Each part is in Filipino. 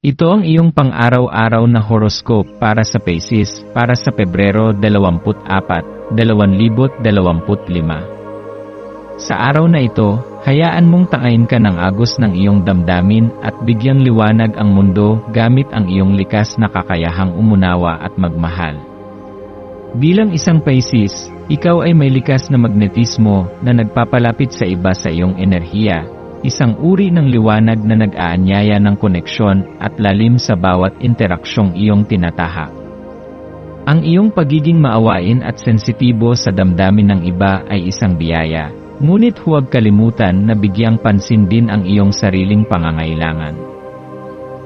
Ito ang iyong pang-araw-araw na horoscope para sa Pisces para sa Pebrero 24, 2025. Sa araw na ito, hayaan mong tangayin ka ng agos ng iyong damdamin at bigyang liwanag ang mundo gamit ang iyong likas na kakayahang umunawa at magmahal. Bilang isang Pisces, ikaw ay may likas na magnetismo na nagpapalapit sa iba sa iyong enerhiya isang uri ng liwanag na nag-aanyaya ng koneksyon at lalim sa bawat interaksyong iyong tinatahak. Ang iyong pagiging maawain at sensitibo sa damdamin ng iba ay isang biyaya, ngunit huwag kalimutan na bigyang pansin din ang iyong sariling pangangailangan.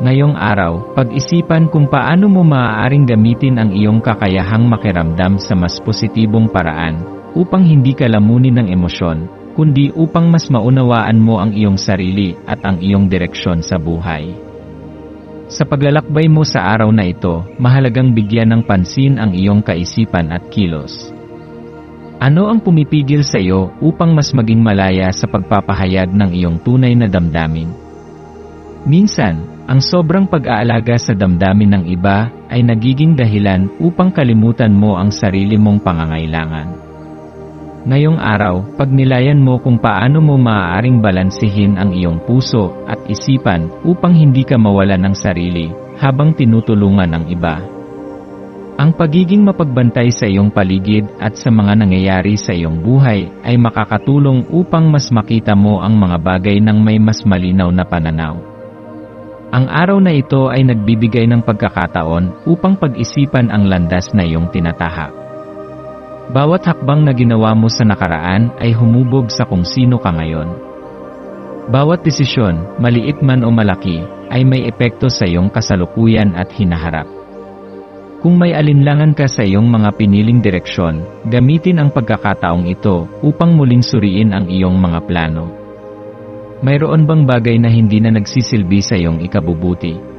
Ngayong araw, pag-isipan kung paano mo maaaring gamitin ang iyong kakayahang makiramdam sa mas positibong paraan upang hindi ka lamunin ng emosyon, kundi upang mas maunawaan mo ang iyong sarili at ang iyong direksyon sa buhay. Sa paglalakbay mo sa araw na ito, mahalagang bigyan ng pansin ang iyong kaisipan at kilos. Ano ang pumipigil sa iyo upang mas maging malaya sa pagpapahayag ng iyong tunay na damdamin? Minsan, ang sobrang pag-aalaga sa damdamin ng iba ay nagiging dahilan upang kalimutan mo ang sarili mong pangangailangan. Ngayong araw, pagnilayan mo kung paano mo maaaring balansihin ang iyong puso at isipan upang hindi ka mawala ng sarili habang tinutulungan ang iba. Ang pagiging mapagbantay sa iyong paligid at sa mga nangyayari sa iyong buhay ay makakatulong upang mas makita mo ang mga bagay ng may mas malinaw na pananaw. Ang araw na ito ay nagbibigay ng pagkakataon upang pag-isipan ang landas na iyong tinatahak. Bawat hakbang na ginawa mo sa nakaraan ay humubog sa kung sino ka ngayon. Bawat desisyon, maliit man o malaki, ay may epekto sa iyong kasalukuyan at hinaharap. Kung may alinlangan ka sa iyong mga piniling direksyon, gamitin ang pagkakataong ito upang muling suriin ang iyong mga plano. Mayroon bang bagay na hindi na nagsisilbi sa iyong ikabubuti?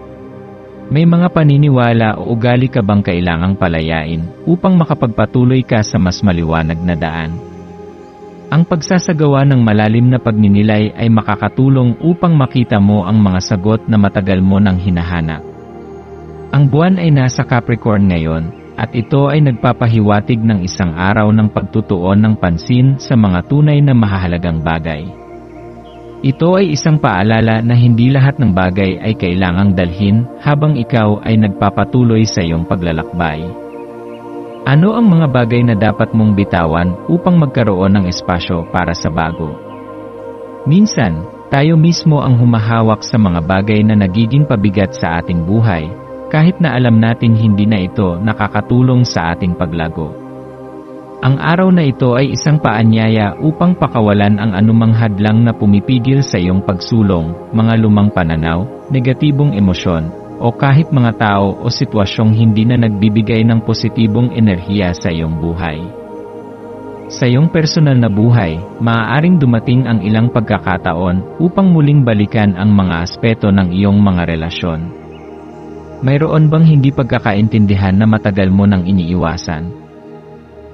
May mga paniniwala o ugali ka bang kailangang palayain upang makapagpatuloy ka sa mas maliwanag na daan? Ang pagsasagawa ng malalim na pagninilay ay makakatulong upang makita mo ang mga sagot na matagal mo nang hinahanap. Ang buwan ay nasa Capricorn ngayon, at ito ay nagpapahiwatig ng isang araw ng pagtutuon ng pansin sa mga tunay na mahahalagang bagay. Ito ay isang paalala na hindi lahat ng bagay ay kailangang dalhin habang ikaw ay nagpapatuloy sa iyong paglalakbay. Ano ang mga bagay na dapat mong bitawan upang magkaroon ng espasyo para sa bago? Minsan, tayo mismo ang humahawak sa mga bagay na nagiging pabigat sa ating buhay, kahit na alam natin hindi na ito nakakatulong sa ating paglago. Ang araw na ito ay isang paanyaya upang pakawalan ang anumang hadlang na pumipigil sa iyong pagsulong, mga lumang pananaw, negatibong emosyon, o kahit mga tao o sitwasyong hindi na nagbibigay ng positibong enerhiya sa iyong buhay. Sa iyong personal na buhay, maaaring dumating ang ilang pagkakataon upang muling balikan ang mga aspeto ng iyong mga relasyon. Mayroon bang hindi pagkakaintindihan na matagal mo nang iniiwasan?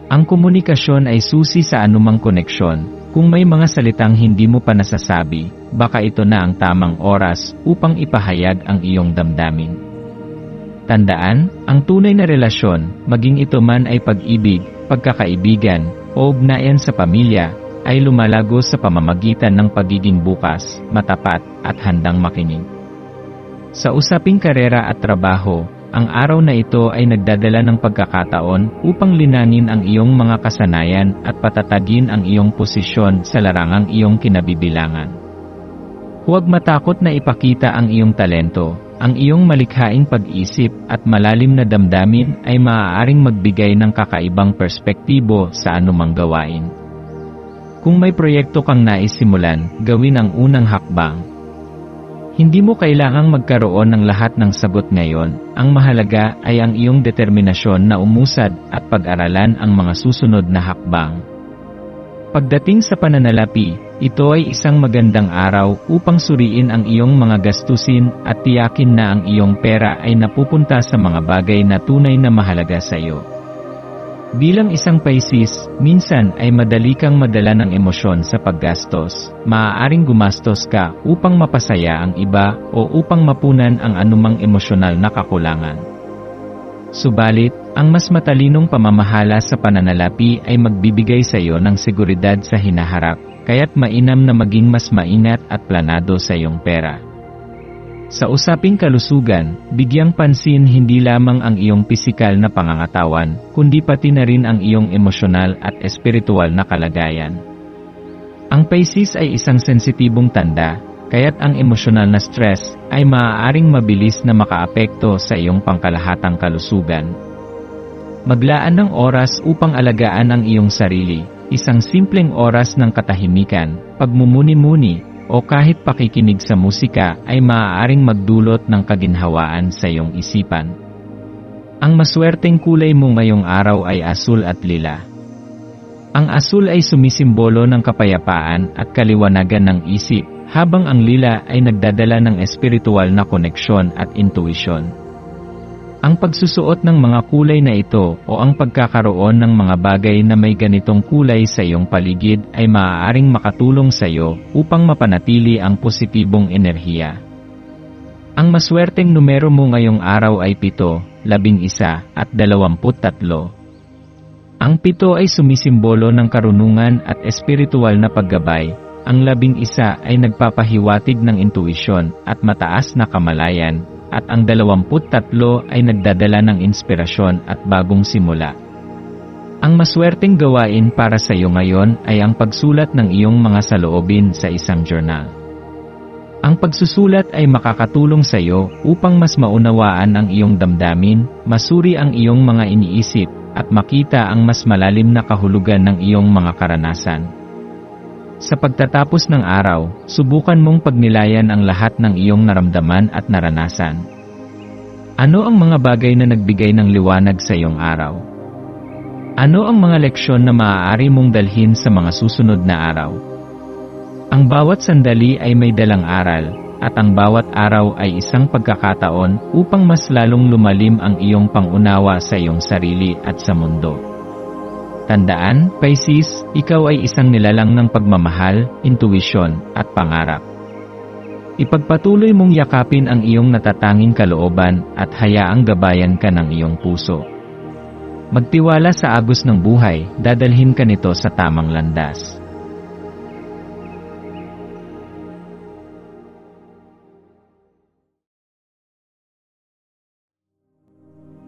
Ang komunikasyon ay susi sa anumang koneksyon. Kung may mga salitang hindi mo pa nasasabi, baka ito na ang tamang oras upang ipahayag ang iyong damdamin. Tandaan, ang tunay na relasyon, maging ito man ay pag-ibig, pagkakaibigan, o ugnayan sa pamilya, ay lumalago sa pamamagitan ng pagiging bukas, matapat, at handang makinig. Sa usaping karera at trabaho, ang araw na ito ay nagdadala ng pagkakataon upang linanin ang iyong mga kasanayan at patatagin ang iyong posisyon sa larangang iyong kinabibilangan. Huwag matakot na ipakita ang iyong talento, ang iyong malikhaing pag-isip at malalim na damdamin ay maaaring magbigay ng kakaibang perspektibo sa anumang gawain. Kung may proyekto kang naisimulan, gawin ang unang hakbang, Hindi mo kailangang magkaroon ng lahat ng sagot ngayon. Ang mahalaga ay ang iyong determinasyon na umusad at pag-aralan ang mga susunod na hakbang. Pagdating sa pananalapi, ito ay isang magandang araw upang suriin ang iyong mga gastusin at tiyakin na ang iyong pera ay napupunta sa mga bagay na tunay na mahalaga sa iyo. Bilang isang Pisces, minsan ay madali kang madala ng emosyon sa paggastos. Maaaring gumastos ka upang mapasaya ang iba o upang mapunan ang anumang emosyonal na kakulangan. Subalit, ang mas matalinong pamamahala sa pananalapi ay magbibigay sa iyo ng seguridad sa hinaharap, kaya't mainam na maging mas maingat at planado sa iyong pera. Sa usaping kalusugan, bigyang pansin hindi lamang ang iyong pisikal na pangangatawan, kundi pati na rin ang iyong emosyonal at espiritual na kalagayan. Ang Pisces ay isang sensitibong tanda, kaya't ang emosyonal na stress ay maaaring mabilis na makaapekto sa iyong pangkalahatang kalusugan. Maglaan ng oras upang alagaan ang iyong sarili, isang simpleng oras ng katahimikan, pagmumuni-muni, o kahit pakikinig sa musika ay maaaring magdulot ng kaginhawaan sa iyong isipan. Ang maswerteng kulay mo ngayong araw ay asul at lila. Ang asul ay sumisimbolo ng kapayapaan at kaliwanagan ng isip, habang ang lila ay nagdadala ng espiritual na koneksyon at intuisyon. Ang pagsusuot ng mga kulay na ito o ang pagkakaroon ng mga bagay na may ganitong kulay sa iyong paligid ay maaaring makatulong sa iyo upang mapanatili ang positibong enerhiya. Ang maswerteng numero mo ngayong araw ay 7, 11 at 23. Ang pito ay sumisimbolo ng karunungan at espiritual na paggabay, ang labing isa ay nagpapahiwatig ng intuisyon at mataas na kamalayan, at ang 23 ay nagdadala ng inspirasyon at bagong simula. Ang maswerteng gawain para sa iyo ngayon ay ang pagsulat ng iyong mga saloobin sa isang journal. Ang pagsusulat ay makakatulong sa iyo upang mas maunawaan ang iyong damdamin, masuri ang iyong mga iniisip, at makita ang mas malalim na kahulugan ng iyong mga karanasan. Sa pagtatapos ng araw, subukan mong pagnilayan ang lahat ng iyong naramdaman at naranasan. Ano ang mga bagay na nagbigay ng liwanag sa iyong araw? Ano ang mga leksyon na maaari mong dalhin sa mga susunod na araw? Ang bawat sandali ay may dalang aral, at ang bawat araw ay isang pagkakataon upang mas lalong lumalim ang iyong pangunawa sa iyong sarili at sa mundo. Tandaan, Pisces, ikaw ay isang nilalang ng pagmamahal, intuisyon, at pangarap. Ipagpatuloy mong yakapin ang iyong natatanging kalooban at hayaang gabayan ka ng iyong puso. Magtiwala sa agos ng buhay, dadalhin ka nito sa tamang landas.